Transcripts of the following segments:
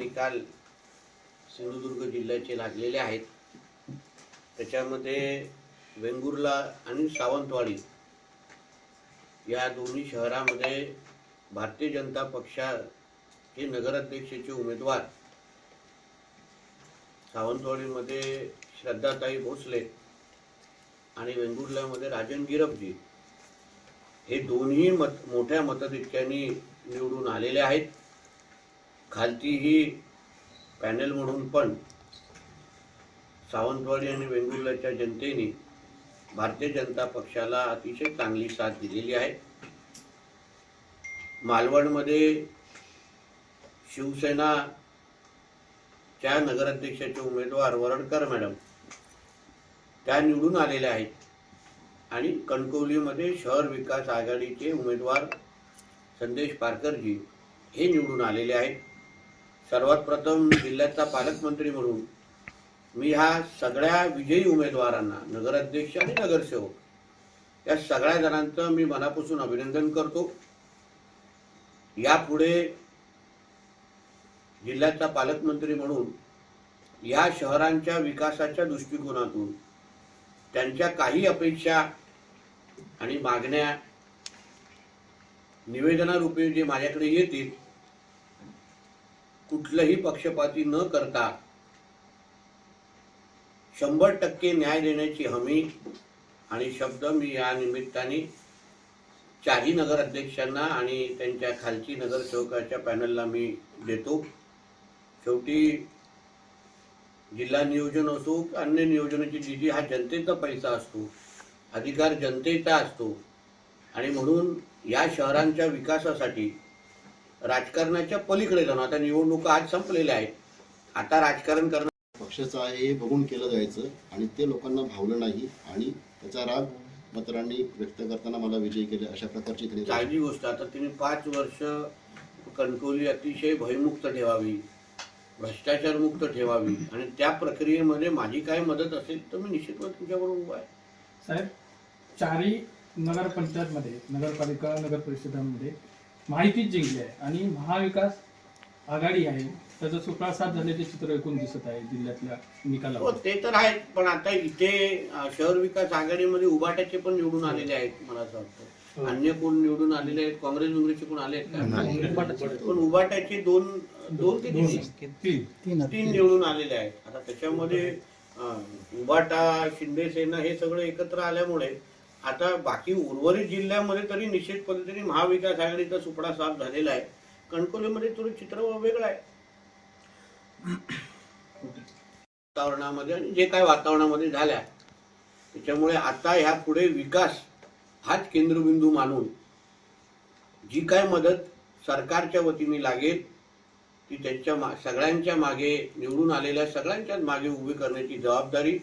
निकाल सिंधुदुर्ग जिल्ह्याचे लागलेले आहेत. त्याच्यामध्ये वेंगुर्ला आणि सावंतवाडी या दोन्ही शहरामध्ये भारतीय जनता पक्षाचे नगराध्यक्षाचे उमेदवार सावंतवाडीमध्ये श्रद्धाताई भोसले आणि वेंगुर्ल्यामध्ये राजन गिरपजी हे दोन्ही मत मोठ्या मताधिक्याने निवडून आलेले आहेत. खालतीही पॅनल म्हणून पण सावंतवाडी आणि वेंगुर्ल्याच्या जनतेने भारतीय जनता पक्षाला अतिशय चांगली साथ दिलेली आहे. मालवणमध्ये शिवसेनाच्या नगराध्यक्षाचे उमेदवार वरडकर मॅडम त्या निवडून आलेल्या आहेत आणि कणकवलीमध्ये शहर विकास आघाडीचे उमेदवार संदेश पारकरजी हे निवडून आलेले आहेत. सर्वात प्रथम जिल्ह्याचा पालकमंत्री म्हणून मी ह्या सगळ्या विजयी उमेदवारांना नगराध्यक्ष आणि नगरसेवक या सगळ्या जणांचं मी मनापासून अभिनंदन करतो. यापुढे जिल्ह्याचा पालकमंत्री म्हणून या शहरांच्या विकासाच्या दृष्टिकोनातून त्यांच्या काही अपेक्षा आणि मागण्या निवेदनारूपी जे माझ्याकडे येतील कुठलंही पक्षपाती न करता शंभर टक्के न्याय देण्याची हमी आणि शब्द मी या निमित्ताने चारही नगराध्यक्षांना आणि त्यांच्या खालची नगरसेवकाच्या पॅनलला मी देतो. शेवटी जिल्हा नियोजन असो अन्य नियोजनाची निधी हा जनतेचा पैसा असतो अधिकार जनतेचा असतो. आणि म्हणून या शहरांच्या विकासासाठी राजकारणाच्या पलीकडे जाणं. आता निवडणुका आज संपलेल्या आहेत. आता राजकारण करणं पक्षाचं आहे हे बघून केलं जायचं आणि ते लोकांना भावलं नाही आणि त्याचा राग मतदारांनी व्यक्त करताना मला विजयी केले अशा प्रकारची त्यांनी चांगली गोष्ट. आता तिने पाच वर्ष कणकवली अतिशय भयमुक्त ठेवावी. भ्रष्टाचार मुक्त ठेवावी. आणि त्या प्रक्रियेमध्ये माझी काय मदत असेल तर मी निश्चितपणे तुमच्याबरोबर उभा आहे. साहेब चारही नगरपंचायतमध्ये नगरपालिका नगर परिषदांमध्ये माहितीच जिंकली आहे. आणि महाविकास आघाडी आहे. त्याचं सुप्रासाद झाल्याचे चित्र एकूण दिसत आहे जिल्ह्यातल्या हो निकालावर ते तर आहेत पण आता इथे शहर विकास आघाडीमध्ये उबाटाचे पण निवडून आलेले आहेत मला असं वाटतं. अन्य कोण निवडून आलेले आहेत? काँग्रेस विंग्रेसचे कोण आले आहेत? पण उबाटाचे दोन दोन ते तीन. तीन. तीन निवडून आलेले आहेत. आता त्याच्यामध्ये अं, उबाटा शिंदे सेना हे सगळं एकत्र आल्यामुळे आता बाकी उर्वरित जिल्ह्यामध्ये तरी निश्चित पद्धतीने महाविकास आघाडीचा सुपडा साफ झालेला आहे. कणकवलीमध्ये थोडं चित्र वेगळं आहे. वातावरणामध्ये आणि जे काय वातावरणामध्ये झाल्या त्याच्यामुळे आता ह्या पुढे विकास हाच केंद्रबिंदू मानून जी काय मदत सरकारच्या वतीने लागेल ती त्यांच्या मा सगळ्यांच्या मागे निवडून आलेल्या सगळ्यांच्याच मागे उभी करण्याची जबाबदारी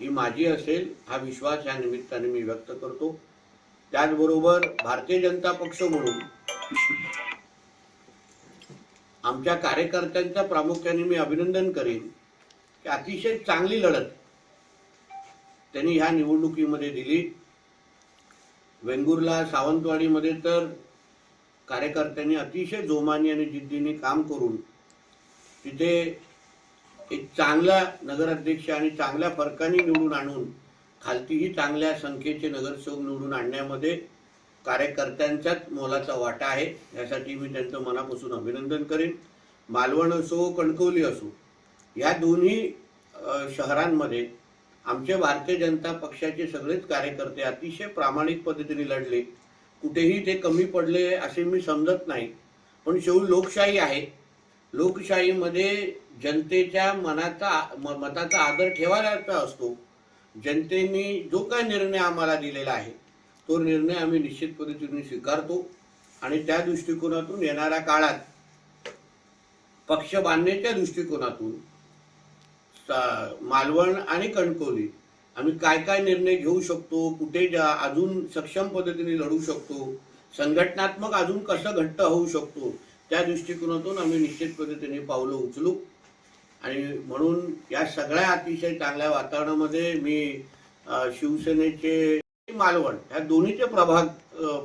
ही माझी असेल हा विश्वास या निमित्ताने मी व्यक्त करतो. त्याचबरोबर भारतीय जनता पक्ष म्हणून आमच्या कार्यकर्त्यांचा प्रामुख्याने मी अभिनंदन करेन की अतिशय चांगली लढत त्यांनी ह्या निवडणुकीमध्ये दिली. वेंगुर्ला सावंतवाडीमध्ये तर कार्यकर्त्यांनी अतिशय जोमाने आणि जिद्दीने काम करून तिथे एक चांगला नगराध्यक्ष आणि चांगल्या फरकाने निवडून आणून खालतीही चांगल्या संख्येचे नगरसेवक निवडून आणण्यामध्ये कार्यकर्त्यांचाच मोलाचा वाटा आहे. यासाठी मी त्यांचं मनापासून अभिनंदन करेन. मालवण असो कणकवली असो या दोन्ही शहरांमध्ये आमचे भारतीय जनता पक्षाचे सगळेच कार्यकर्ते अतिशय प्रामाणिक पद्धतीने लढले. कुठेही ते कमी पडले असे मी समजत नाही. पण शेवटी लोकशाही आहे. लोकशाहीमध्ये जनतेच्या मनाचा म- मताचा आदर ठेवायचा असतो. जनतेने जो काय निर्णय आम्हाला दिलेला आहे तो निर्णय आम्ही निश्चित पद्धतीने स्वीकारतो. आणि त्या दृष्टिकोनातून येणाऱ्या काळात पक्ष बांधण्याच्या दृष्टिकोनातून मालवण आणि कणकवली आम्ही काय काय निर्णय घेऊ शकतो कुठे जा अजून सक्षम पद्धतीने लढू शकतो संघटनात्मक अजून कसं घट्ट होऊ शकतो त्या दृष्टिकोनातून आम्ही निश्चित पद्धतीने पावलं उचलू. आणि म्हणून या सगळ्या अतिशय चांगल्या वातावरणामध्ये मी शिवसेनेचे मालवण ह्या दोन्हीचे प्रभाग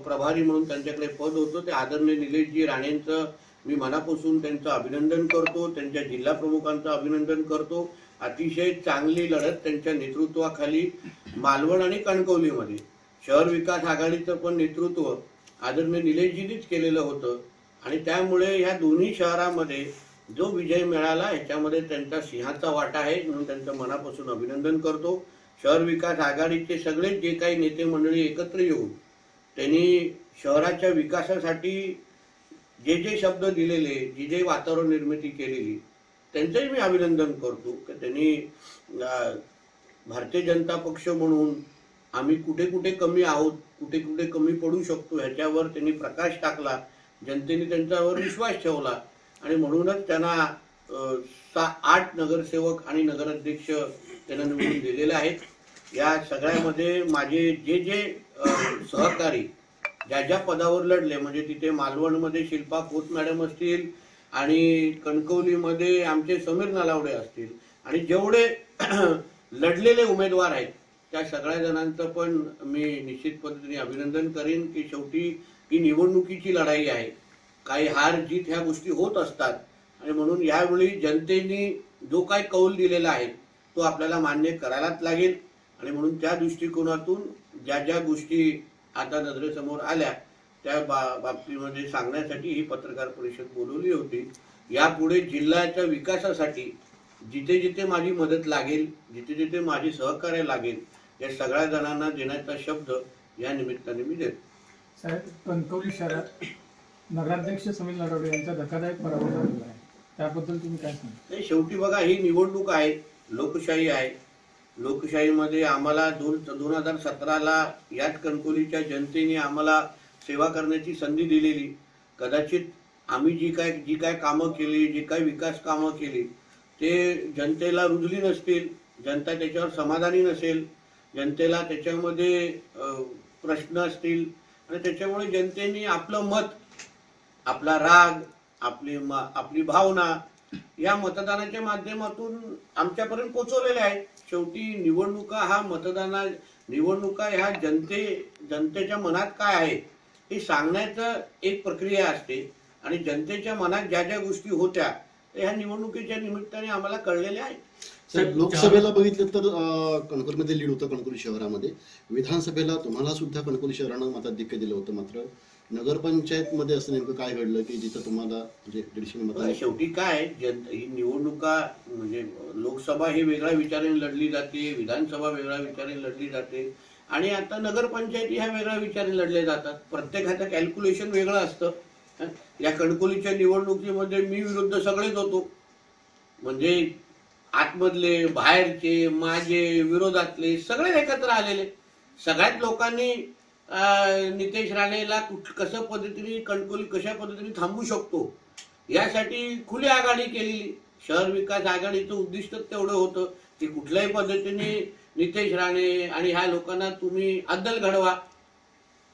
प्रभारी म्हणून त्यांच्याकडे पद होतं. ते आदरणीय निलेशजी राणेंचं मी मनापासून त्यांचं अभिनंदन करतो. त्यांच्या जिल्हा प्रमुखांचं अभिनंदन करतो. अतिशय चांगली लढत त्यांच्या नेतृत्वाखाली मालवण आणि कणकवलीमध्ये. शहर विकास आघाडीचं पण नेतृत्व आदरणीय निलेशजीनीच केलेलं होतं. आणि त्यामुळे ह्या दोन्ही शहरामध्ये जो विजय मिळाला याच्यामध्ये त्यांचा सिंहाचा वाटा आहे म्हणून त्यांचं मनापासून अभिनंदन करतो. शहर विकास आघाडीचे सगळेच जे काही नेते मंडळी एकत्र येऊन त्यांनी शहराच्या विकासासाठी जे जे शब्द दिलेले जे जे वातावरण निर्मिती केलेली त्यांचंही मी अभिनंदन करतो. की त्यांनी भारतीय जनता पक्ष म्हणून आम्ही कुठे कुठे कमी आहोत कुठे कुठे कमी पडू शकतो ह्याच्यावर त्यांनी प्रकाश टाकला. जनतेने त्यांच्यावर विश्वास ठेवला. आणि म्हणूनच त्यांना आठ नगरसेवक आणि नगराध्यक्ष त्यांना निवडून दिलेले आहेत. या सगळ्यामध्ये माझे जे जे सहकारी ज्या ज्या पदावर लढले म्हणजे तिथे मालवणमध्ये शिल्पा खोत मॅडम असतील आणि कणकवलीमध्ये आमचे समीर नलावडे असतील. आणि जेवढे लढलेले उमेदवार आहेत त्या सगळ्या जणांचं पण मी निश्चित पद्धतीने अभिनंदन करीन की शेवटी ही निवडणुकीची लढाई आहे. काही हार जीत ह्या गोष्टी होत असतात. आणि म्हणून यावेळी जनतेने जो काही कौल दिलेला आहे तो आपल्याला मान्य करायलाच लागेल. आणि म्हणून त्या दृष्टिकोनातून ज्या ज्या गोष्टी आता नजरेसमोर आल्या त्या बा बाबतीमध्ये सांगण्यासाठी ही पत्रकार परिषद बोलवली होती. यापुढे जिल्ह्याच्या विकासासाठी जिथे जिथे माझी मदत लागेल जिथे जिथे माझी सहकार्य लागेल या सगळ्या जणांना देण्याचा शब्द या निमित्ताने मी देतो. साहेब कणकवली शहरात नगराध्यक्ष समीर नरवडे यांचा धक्कादायक पराभव झालेला आहे. त्याबद्दल तुम्ही काय सांगा नाही शेवटी बघा ही निवडणूक आहे लोकशाही आहे. लोकशाहीमध्ये आम्हाला दोन दोन हजार सतराला याच कणकोलीच्या जनतेने आम्हाला सेवा करण्याची संधी दिलेली. कदाचित आम्ही जी काय जी काय कामं केली जी काय विकास कामं केली ते जनतेला रुजली नसतील जनता त्याच्यावर समाधानी नसेल जनतेला त्याच्यामध्ये अ, प्रश्न असतील आणि त्याच्यामुळे जनतेने आपलं मत आपला राग आपली म- आपली भावना या मतदानाच्या माध्यमातून आमच्यापर्यंत पोहोचवलेल्या आहेत. शेवटी निवडणुका हा मतदाना निवडणुका ह्या जनते जनतेच्या मनात काय आहे हे सांगण्याचं एक प्रक्रिया असते. आणि जनतेच्या मनात ज्या ज्या गोष्टी होत्या त्या ह्या निवडणुकीच्या निमित्ताने आम्हाला कळलेल्या आहेत. लोकसभेला बघितलं तर अं, कणकवलीमध्ये लीड होतं कणकवली शहरामध्ये. विधानसभेला तुम्हाला सुद्धा कणकवली शहरानं मताधिक्य दिलं होतं मात्र. नगरपंचायतमध्ये असं नेमकं काय घडलं की जिथं तुम्हाला म्हणजे दीडशे बघा, शेवटी काय जन ही निवडणुका म्हणजे लोकसभा हे वेगळ्या विचाराने लढली जाते विधानसभा वेगळ्या विचाराने लढली जाते आणि आता नगरपंचायती ह्या वेगळ्या विचाराने लढल्या जातात. प्रत्येकाचं कॅल्क्युलेशन वेगळं असतं. या कणकोलीच्या निवडणुकीमध्ये मी विरुद्ध सगळेच होतो. म्हणजे आतमधले बाहेरचे माझे विरोधातले सगळे एकत्र आलेले. सगळ्याच लोकांनी नितेश राणेला कुठ कसं पद्धतीने कंट्रोल कशा पद्धतीने थांबवू शकतो? यासाठी खुली आघाडी केलेली. शहर विकास आघाडीचं उद्दिष्ट तेवढं होतं. की कुठल्याही पद्धतीने नितेश राणे आणि ह्या लोकांना तुम्ही अद्दल घडवा.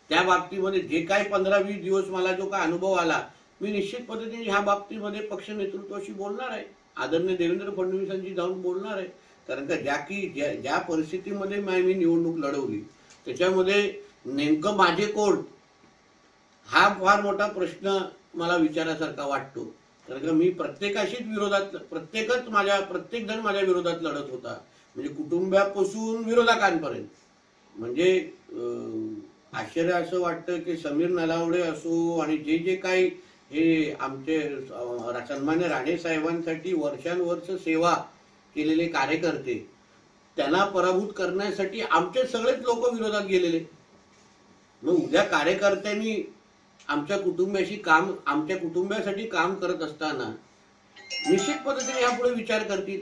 त्या बाबतीमध्ये जे काही पंधरा वीस दिवस मला जो काय अनुभव आला मी निश्चित पद्धतीने ह्या बाबतीमध्ये पक्ष नेतृत्वाशी बोलणार आहे. आदरणीय देवेंद्र फडणवीसांशी जाऊन बोलणार आहे. कारण का ज्या की ज्या ज्या परिस्थितीमध्ये मी निवडणूक लढवली त्याच्यामध्ये नेमकं माझे कोण? हा फार मोठा प्रश्न मला विचारासारखा वाटतो. कारण का मी प्रत्येकाशीच विरोधात प्रत्येकच माझ्या प्रत्येक जण माझ्या विरोधात लढत होता. म्हणजे कुटुंबापासून विरोधकांपर्यंत. म्हणजे अं, आश्चर्य असं वाटतं की समीर नलावडे असो आणि जे जे काही हे आमचे सन्मान्य राणे साहेबांसाठी वर्षानुवर्ष सेवा केलेले कार्यकर्ते त्यांना पराभूत करण्यासाठी आमचे सगळेच लोक विरोधात गेलेले. मग उद्या कार्यकर्त्यांनी आमच्या कुटुंबाशी काम आमच्या कुटुंबासाठी काम करत असताना निश्चित पद्धतीने यापुढे विचार करतील.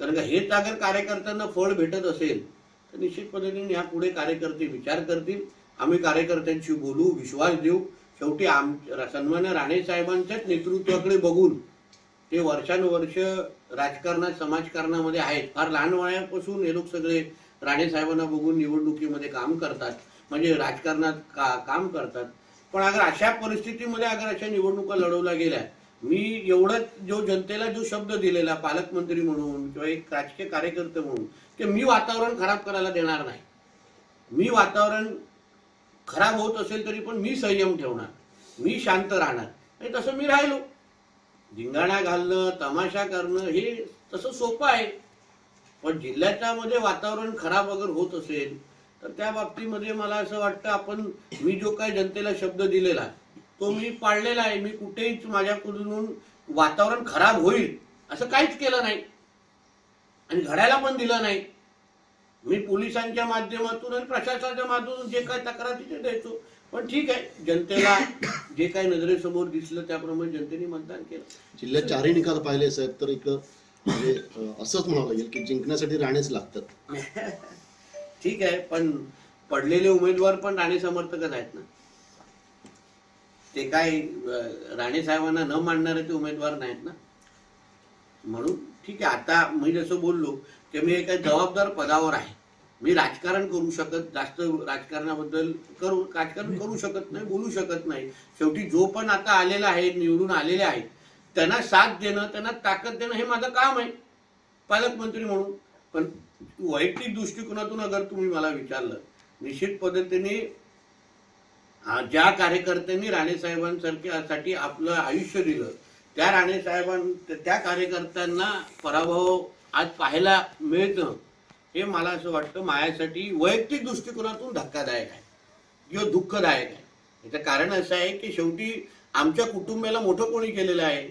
कारण का हेच अगर कार्यकर्त्यांना फळ भेटत असेल तर निश्चित पद्धतीने यापुढे कार्यकर्ते विचार करतील. आम्ही कार्यकर्त्यांशी बोलू विश्वास देऊ. शेवटी आम सन्मान्य राणे साहेबांच्याच नेतृत्वाकडे बघून ते वर्षानुवर्ष राजकारणात समाजकारणामध्ये आहेत. फार लहान वयापासून हे लोक सगळे राणे साहेबांना बघून निवडणुकीमध्ये काम करतात. म्हणजे राजकारणात का काम करतात. पण अगर अशा परिस्थितीमध्ये अगर अशा निवडणुका लढवल्या गेल्या मी एवढंच जो जनतेला जो शब्द दिलेला पालकमंत्री म्हणून किंवा एक राजकीय कार्यकर्ते म्हणून की मी वातावरण खराब करायला देणार नाही. मी वातावरण खराब होत असेल तरी पण मी संयम ठेवणार मी शांत राहणार. आणि तसं मी राहिलो. धिंगाणा घालणं तमाशा करणं हे तसं सोपं आहे. पण जिल्ह्याच्यामध्ये वातावरण खराब अगर होत असेल तर त्या बाबतीमध्ये मला असं वाटतं आपण मी जो काय जनतेला शब्द दिलेला तो मी पाळलेला आहे. मी कुठेच माझ्याकडून वातावरण खराब होईल असं काहीच केलं नाही. आणि घडायला पण दिलं नाही. मी पोलिसांच्या माध्यमातून आणि प्रशासनाच्या माध्यमातून जे काय तक्रार तिथे द्यायचो पण ठीक आहे जनतेला जे काही नजरेसमोर दिसलं त्याप्रमाणे जनतेने मतदान केलं. जिल्ह्यात चारही निकाल पाहिले साहेब तर इकडं म्हणजे असंच म्हणावं लागेल की जिंकण्यासाठी राणेच लागतात. ठीक आहे पण पडलेले उमेदवार पण राणे समर्थकच आहेत ना. ते काय राणे साहेबांना न मानणारे ते उमेदवार नाहीत ना. म्हणून ठीक आहे आता मी जसं बोललो की मी एका जबाबदार पदावर आहे. मी राजकारण करू शकत जास्त राजकारणाबद्दल करू राजकारण करू शकत नाही बोलू शकत नाही. शेवटी जो पण आता आलेला आहे निवडून आलेले आहेत त्यांना साथ देणं त्यांना ताकद देणं हे माझं काम आहे. पालकमंत्री म्हणून. पण वैयक्तिक दृष्टिकोनातून अगर तुम्ही मला विचारलं निश्चित पद्धतीने ज्या कार्यकर्त्यांनी राणेसाहेबांसारख्यासाठी आपलं आयुष्य दिलं त्या राणेसाहेबां त्या कार्यकर्त्यांना पराभव आज पाहायला मिळतं हे मला असं वाटतं माझ्यासाठी वैयक्तिक दृष्टिकोनातून धक्कादायक आहे किंवा दुःखदायक आहे. याचं कारण असं आहे की शेवटी आमच्या कुटुंबाला मोठं कोणी केलेलं आहे?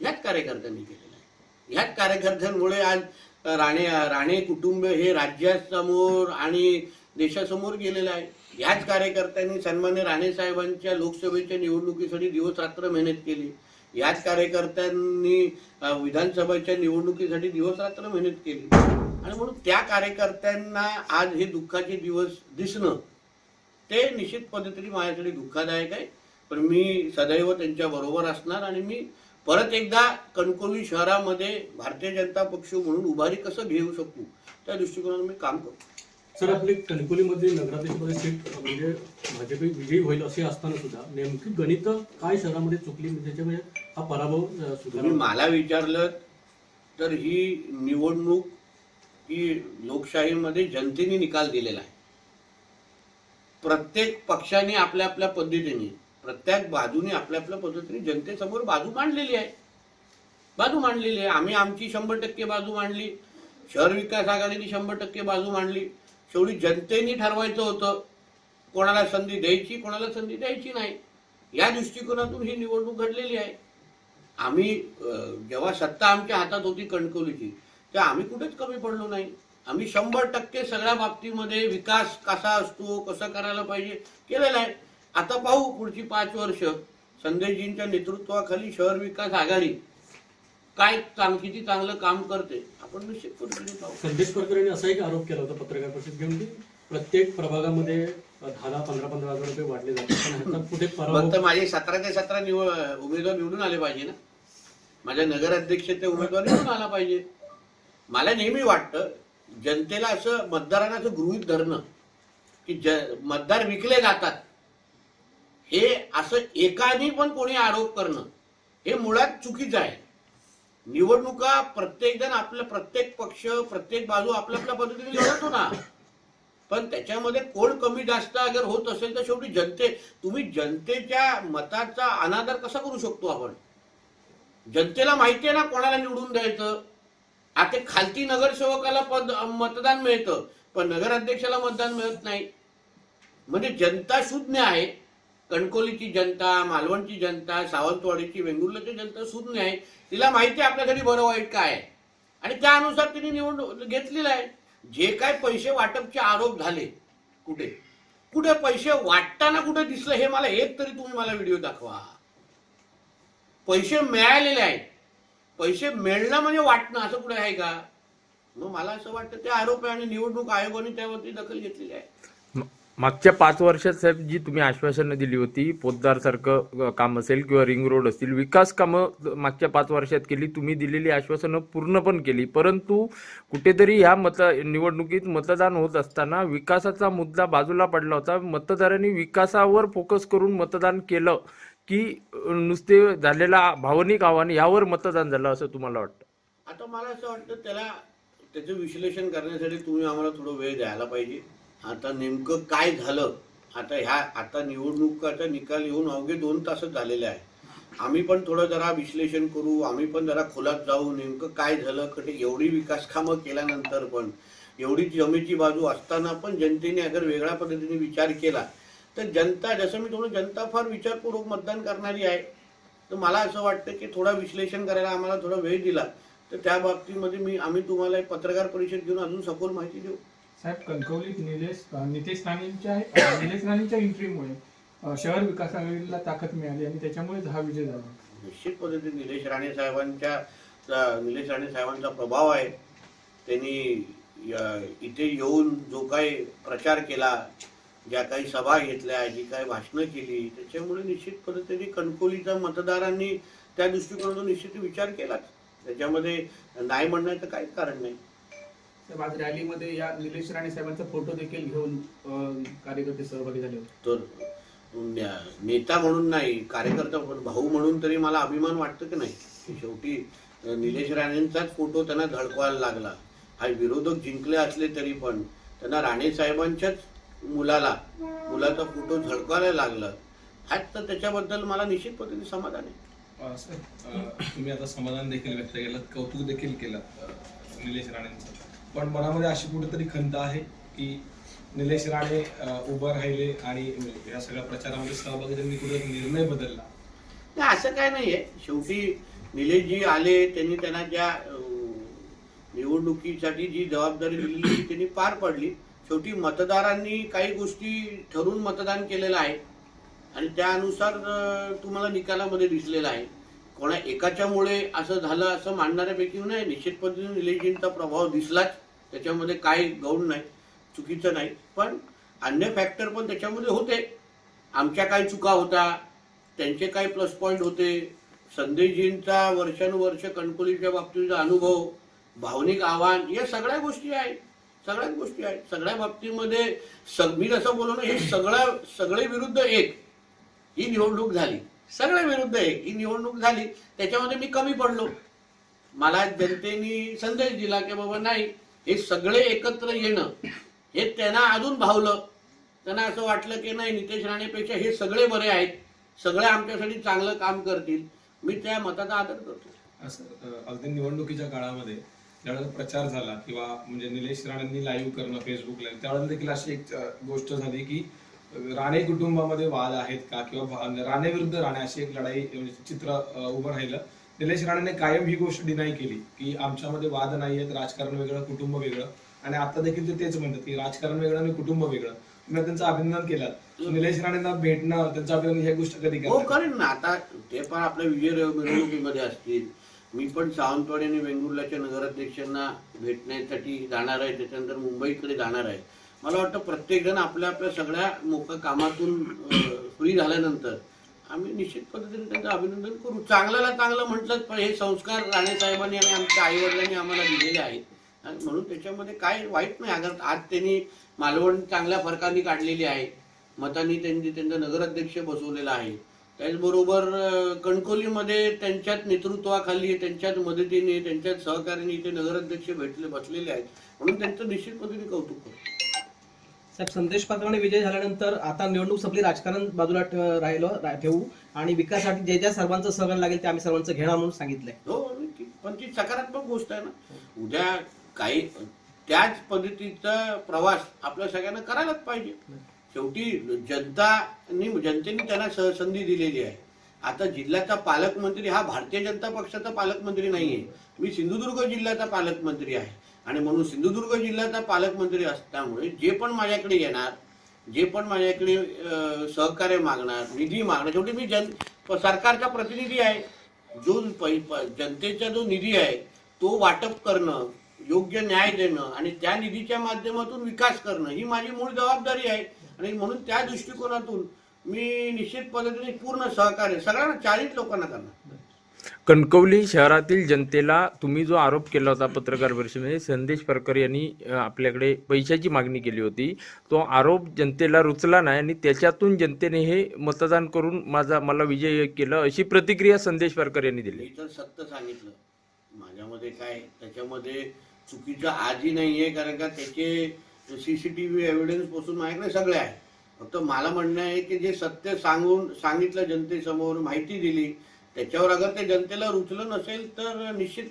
ह्याच कार्यकर्त्यांनी केलेलं आहे. ह्याच कार्यकर्त्यांमुळे आज राणे राणे कुटुंब हे राज्यासमोर आणि देशासमोर गेलेलं आहे. ह्याच कार्यकर्त्यांनी सन्मान्य राणे साहेबांच्या लोकसभेच्या निवडणुकीसाठी दिवस रात्र मेहनत केली. याच कार्यकर्त्यांनी विधानसभेच्या निवडणुकीसाठी दिवस रात्र मेहनत केली. आणि म्हणून त्या कार्यकर्त्यांना आज हे दुःखाचे दिवस दिसणं ते निश्चित पद्धतीने माझ्यासाठी दुःखदायक आहे. पण मी सदैव त्यांच्या बरोबर असणार आणि मी परत एकदा कणकवली शहरामध्ये भारतीय जनता पक्ष म्हणून उभारी कसं घेऊ शकू? त्या दृष्टिकोनातून मी काम करतो. सर आपली कणकोलीमध्ये नगराध्यक्षपदी सीट म्हणजे भाजप विजयी होईल असे असताना सुद्धा नेमकी गणित काय शहरामध्ये चुकली? म्हणजे त्याच्यामुळे हा पराभव तुम्ही मला विचारलं तर ही निवडणूक ही लोकशाहीमध्ये जनतेने निकाल दिलेला आहे. प्रत्येक पक्षाने आपल्या आपल्या पद्धतीने प्रत्येक बाजूने आपल्या आपल्या पद्धतीने जनतेसमोर बाजू मांडलेली आहे. बाजू मांडलेली आहे. आम्ही आमची शंभर टक्के बाजू मांडली. शहर विकास आघाडीने शंभर टक्के बाजू मांडली. शेवटी जनतेने ठरवायचं होतं. कोणाला संधी द्यायची कोणाला संधी द्यायची नाही. या दृष्टिकोनातून ही निवडणूक घडलेली आहे. आम्ही जेव्हा सत्ता आमच्या हातात होती कणकवलीची तेव्हा आम्ही कुठेच कमी पडलो नाही. आम्ही शंभर टक्के सगळ्या बाबतीमध्ये विकास कसा असतो कसं करायला पाहिजे केलेला आहे. आता पाहू पुढची पाच वर्ष. संदेशजींच्या नेतृत्वाखाली शहर विकास आघाडी काय चांग किती चांगलं काम करते आपण निश्चित पाहू संदेश करकर यांनी असा एक आरोप केला होता पत्रकार परिषद घेऊन की प्रत्येक प्रभागामध्ये दहा दहा पंधरा पंधरा हजार रुपये वाटले जातात. पण ह्याचा कुठे फक्त माझे सतरा ते सतरा निवड उमेदवार निवडून आले पाहिजे ना. माझ्या नगराध्यक्षते उमेदवार निवडून आला पाहिजे. मला नेहमी वाटतं जनतेला असं मतदारांना असं गृहीत धरणं की ज मतदार विकले जातात. हे असं एकाने पण कोणी आरोप करणं हे मुळात चुकीचं आहे. निवडणुका प्रत्येक जण आपलं प्रत्येक पक्ष प्रत्येक बाजू आपल्या आपल्या पद्धतीने लढवतो ना. पण त्याच्यामध्ये कोण कमी जास्त अगर होत असेल तर शेवटी जनते तुम्ही जनतेच्या मताचा अनादर कसा करू शकतो आपण? जनतेला माहिती आहे ना कोणाला निवडून द्यायचं? आता खालती नगरसेवकाला पद मतदान मिळतं पण नगराध्यक्षाला मतदान मिळत नाही. म्हणजे जनता शून्य आहे. कणकोलीची जनता मालवणची जनता सावंतवाडीची वेंगुर्ल्याची जनता सुज्ञ आहे. तिला माहिती आहे आपल्यासाठी बरं वाईट काय आणि त्यानुसार तिने निवडणूक घेतलेलं आहे. जे काय पैसे वाटपचे आरोप झाले कुठे? कुठे पैसे वाटताना कुठे दिसलं हे मला एक तरी तुम्ही मला व्हिडिओ दाखवा. पैसे मिळालेले आहेत. पैसे मिळणं म्हणजे वाटणं असं कुठे आहे का? मग मला असं वाटतं ते आरोप आहे आणि निवडणूक आयोगाने त्यावरती दखल घेतलेली आहे. मागच्या पाच वर्षात साहेब जी तुम्ही आश्वासनं दिली होती पोतदार सारखं काम असेल किंवा रिंग रोड असतील विकास कामं मागच्या पाच वर्षात केली तुम्ही दिलेली आश्वासनं पूर्ण पण केली. परंतु कुठेतरी ह्या मत निवडणुकीत मतदान होत असताना विकासाचा मुद्दा बाजूला पडला होता. मतदारांनी विकासावर फोकस करून मतदान केलं की नुसते झालेला भावनिक आव्हान यावर मतदान झालं असं तुम्हाला वाटतं? आता मला असं वाटतं त्याला त्याचं विश्लेषण करण्यासाठी तुम्ही आम्हाला थोडं वेळ द्यायला पाहिजे. आता नेमकं काय झालं? आता ह्या आता निवडणुकाचा निकाल येऊन अवघे दोन तासच झालेले आहे आम्ही पण थोडं जरा विश्लेषण करू आम्ही पण जरा खोलात जाऊ नेमकं काय झालं? कटे एवढी विकास कामं केल्यानंतर पण एवढी जमेची बाजू असताना पण जनतेने अगर वेगळ्या पद्धतीने विचार केला तर जनता जसं मी थोडं जनता फार विचारपूर्वक मतदान करणारी आहे तर मला असं वाटतं की थोडा विश्लेषण करायला आम्हाला थोडा वेळ दिला. तर त्या बाबतीमध्ये मी आम्ही तुम्हाला एक पत्रकार परिषद घेऊन अजून सखोल माहिती देऊ. साहेब कणकवलीत निलेश नितेश राणेंच्या निलेश राणेंच्या एंट्रीमुळे शहर विकास आघाडीला ताकद मिळाली आणि त्याच्यामुळेच हा विजय झाला. निश्चित पद्धतीने निलेश राणे साहेबांच्या निलेश राणे साहेबांचा प्रभाव आहे. त्यांनी इथे येऊन जो काही प्रचार केला ज्या काही सभा घेतल्या जी काही भाषणं केली त्याच्यामुळे निश्चित पद्धतीने कणकोलीच्या मतदारांनी त्या दृष्टिकोनातून निश्चित विचार केलाच. त्याच्यामध्ये नाही म्हणण्याचं काहीच कारण नाही. साहेब, आज रॅलीमध्ये या निलेश राणे साहेबांचा फोटो देखील घेऊन अं, कार्यकर्ते सहभागी झाले होते. तर नेता म्हणून नाही कार्यकर्ता पण भाऊ म्हणून तरी मला अभिमान वाटतं की नाही? की शेवटी अं, निलेश राणेंचाच फोटो त्यांना धडकवायला लागला. हा विरोधक जिंकले असले तरी पण त्यांना राणे साहेबांच्याच मुलाला मुलाचा फोटो झळकवायला लागला. हाच तर त्याच्याबद्दल मला निश्चित पद्धतीने समाधान आहे. अ, सर अ, तुम्ही आता समाधान देखील व्यक्त केलं कौतुक देखील केलं अ, निलेश राणेंचं. पण मनामध्ये अशी कुठेतरी खंत आहे की निलेश राणे उभं राहिले आणि या सगळ्या प्रचारामध्ये सहभागी त्यांनी कुठे निर्णय बदलला. नाही असं काय नाहीये. शेवटी निलेशजी आले त्यांनी त्यांना ज्या निवडणुकीसाठी जी जबाबदारी दिलेली त्यांनी पार पडली. शेवटी मतदारांनी काही गोष्टी ठरवून मतदान केलेलं आहे. आणि त्यानुसार तुम्हाला निकालामध्ये दिसलेलं आहे. कोणा एकाच्यामुळे असं झालं असं मानणाऱ्यापैकी नाही. निश्चित पद्धतीने निलेशजींचा प्रभाव दिसलाच. त्याच्यामध्ये काही गौण नाही चुकीचं नाही. पण अन्य फॅक्टर पण त्याच्यामध्ये होते. आमच्या काही चुका होता त्यांचे काही प्लस पॉईंट होते. संदेशजींचा वर्षानुवर्ष कणकोलीच्या बाबतीचा अनुभव भावनिक आव्हान या सगळ्या गोष्टी आहेत. सगळ्याच गोष्टी आहेत. सगळ्या बाबतीमध्ये सग मी जसं बोललो ना हे सगळं सगळे विरुद्ध एक. ही निवडणूक झाली. सगळे विरुद्ध आहे. ही निवडणूक झाली त्याच्यामध्ये मी कमी पडलो. मला जनतेने संदेश दिला की बाबा नाही हे सगळे एकत्र येणं हे त्यांना अजून भावलं. त्यांना असं वाटलं की नाही नितेश राणेपेक्षा हे सगळे बरे आहेत. सगळे आमच्यासाठी चांगलं काम करतील. मी त्या मताचा आदर करतो. असं अगदी निवडणुकीच्या काळामध्ये ज्यावेळेला प्रचार झाला किंवा म्हणजे निलेश राणेंनी लाईव्ह करणं फेसबुकला त्यावेळेला देखील अशी एक गोष्ट झाली की राणे कुटुंबामध्ये वाद आहेत का? किंवा राणे विरुद्ध राणे अशी एक लढाई चित्र उभं राहिलं. निलेश राणेने कायम ही गोष्ट डिनाय केली की आमच्यामध्ये वाद नाही आहेत राजकारण वेगळं कुटुंब वेगळं. आणि आता देखील ते तेच म्हणतात की राजकारण वेगळं आणि कुटुंब वेगळं. तुम्ही त्यांचं अभिनंदन केलं. निलेश राणेंना भेटणं त्यांचं अभिनंदन ह्या गोष्टी कधी हो करेन ना आता ते पण आपल्या विजय मिरवणुकीमध्ये असतील. मी पण सावंतवाडी आणि वेंगुर्ल्याच्या नगराध्यक्षांना भेटण्यासाठी जाणार आहे. त्याच्यानंतर मुंबईकडे जाणार आहे. मला वाटतं प्रत्येक जण आपल्या आपल्या सगळ्या मोक कामातून फ्री झाल्यानंतर आम्ही निश्चित पद्धतीने त्यांचं अभिनंदन करू. चांगल्याला चांगलं म्हटलं पण हे संस्कार राणे साहेबांनी आणि आमच्या आईवडिलांनी आम्हाला दिलेले आहेत. आणि म्हणून त्याच्यामध्ये काय वाईट नाही. अगर आज त्यांनी मालवण चांगल्या फरकाने काढलेली आहे मतांनी त्यांनी त्यांचा नगराध्यक्ष बसवलेला आहे त्याचबरोबर कणकोलीमध्ये त्यांच्याच नेतृत्वाखाली त्यांच्याच मदतीने त्यांच्याच सहकार्याने इथे नगराध्यक्ष भेटले बसलेले आहेत. म्हणून त्यांचं निश्चित पद्धतीने कौतुक करतो साहेब संदेश पाटलाने विजय झाल्यानंतर आता निवडणूक संपली राजकारण बाजूला राहिलं ठेवू. आणि विकासासाठी जे ज्या सर्वांचं सहकार्य लागेल ते आम्ही सर्वांचं घेणार म्हणून सांगितलंय. हो पण ती सकारात्मक गोष्ट आहे ना. उद्या काही त्याच पद्धतीचा प्रवास आपल्या सगळ्यांना करायलाच पाहिजे. शेवटी जनतानी जनतेने त्यांना सहसंधी संधी दिलेली आहे. आता जिल्ह्याचा पालकमंत्री हा भारतीय जनता पक्षाचा पालकमंत्री नाहीये. मी सिंधुदुर्ग जिल्ह्याचा पालकमंत्री आहे. आणि म्हणून सिंधुदुर्ग जिल्ह्याचा पालकमंत्री असल्यामुळे जे पण माझ्याकडे येणार जे पण माझ्याकडे सहकार्य मागणार निधी मागणार शेवटी मी जन सरकारचा प्रतिनिधी आहे. जो जनतेचा जो निधी आहे तो वाटप करणं योग्य न्याय देणं आणि त्या निधीच्या माध्यमातून विकास करणं ही माझी मूळ जबाबदारी आहे. आणि म्हणून त्या दृष्टिकोनातून मी निश्चित पद्धतीने पूर्ण सहकार्य सगळ्यांना चाळीस लोकांना करणार. कणकवली शहरातील जनतेला तुम्ही जो आरोप केला होता पत्रकार परिषदेमध्ये संदेश परकर यांनी आपल्याकडे पैशाची मागणी केली होती. तो आरोप जनतेला रुचला नाही आणि त्याच्यातून जनतेने हे मतदान करून माझा मला विजय केलं अशी प्रतिक्रिया संदेश परकर यांनी दिली. तर सत्य सांगितलं. माझ्यामध्ये काय त्याच्यामध्ये चुकीचं आजही नाहीये कारण का त्याचे सीसीटीव्ही एव्हिडन्सपासून माझ्याकडे सगळे आहे फक्त मला म्हणणं आहे की जे सत्य सांगून सांगितलं जनतेसमोर माहिती दिली त्याच्यावर अगर ते जनतेला रुचलं नसेल तर निश्चित